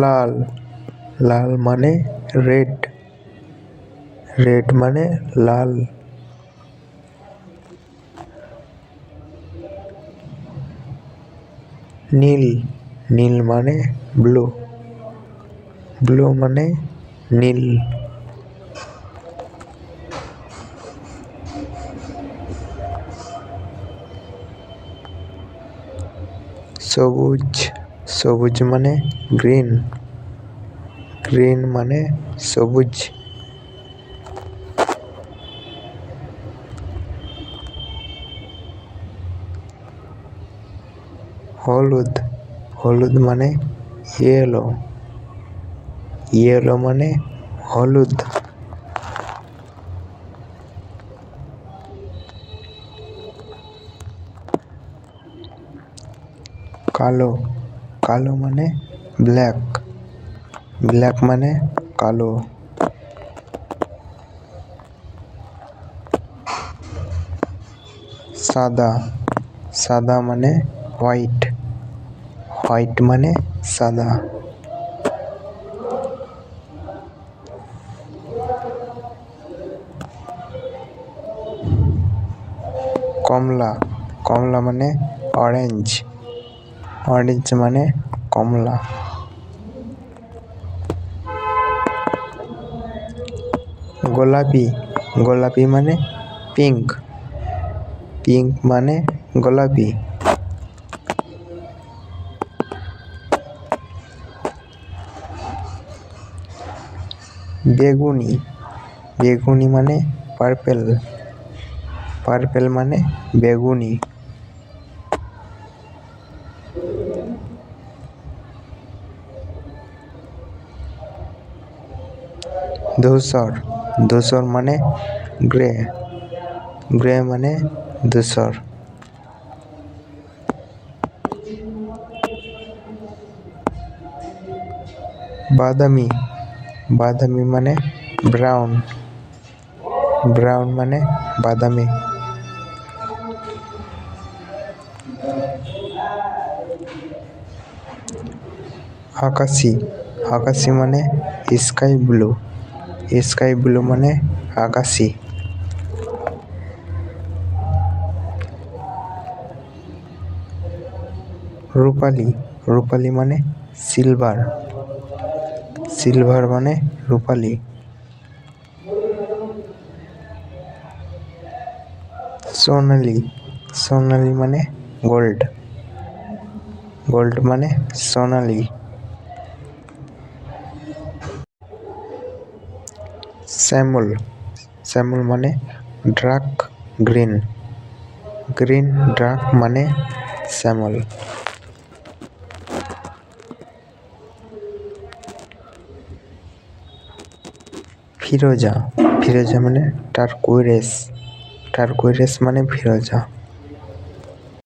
লাল লাল মানে red red মানে লাল নীল নীল মানে ব্লু ব্লু মানে নীল সবুজ সবুজ মানে গ্রিন গ্রিন মানে সবুজ হলুদ হলুদ মানে ইয়েলো ইয়েলো মানে হলুদ কালো কালো মানে ব্ল্যাক ব্ল্যাক মানে কালো। সাদা সাদা মানে হোয়াইট হোয়াইট মানে সাদা। কমলা কমলা মানে অরেঞ্জ অরেঞ্জ মানে কমলা। গোলাপি গোলাপি মানে পিঙ্ক পিঙ্ক মানে গোলাপি। বেগুনি বেগুনি মানে পার্পেল পার্পেল মানে বেগুনি। ধূসর ধূসর মানে গ্রে গ্রে মানে ধূসর। বাদামি বাদামি মানে ব্রাউন ব্রাউন মানে বাদামি। আকাশি আকাশি মানে স্কাই ব্লু স্কাই ব্লু মানে আকাশি রূপালি রূপালি মানে সিলভার সিলভার মানে রূপালি সোনালি সোনালি মানে গোল্ড গোল্ড মানে সোনালি শ্যামল শ্যামল মানে ডার্ক গ্রিন। গ্রিন ডার্ক মানে শ্যামল ফিরোজা ফিরোজা মানে টার্কোয়েস টার্কোয়েস মানে ফিরোজা।